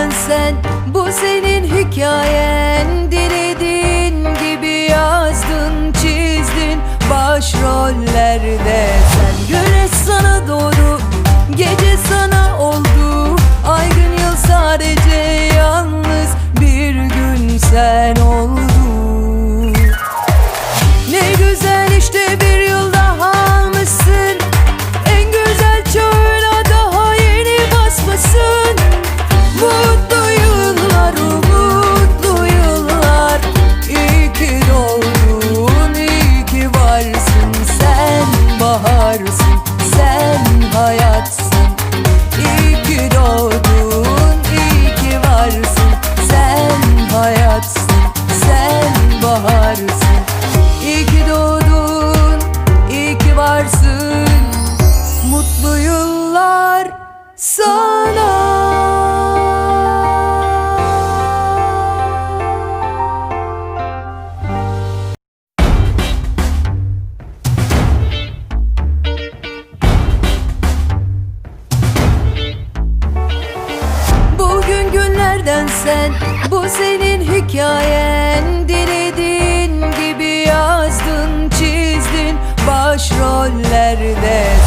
sen? Bu senin hikayen. Dilediğin gibi yazdın çizdin. Başrollerde sen. Güneş sana doğdu Gece sana oldu. Ay gün yıl sadece yalnız Bir gün sen oldun hayatsın. Doğdun, iyi varsın. Sen hayatsın, sen baharsın. İyi doğdun, iyi varsın. Mutlu yıllar sana döner dönsen Bu senin hikayen. Dilediğin gibi yazdın çizdin. Başrollerde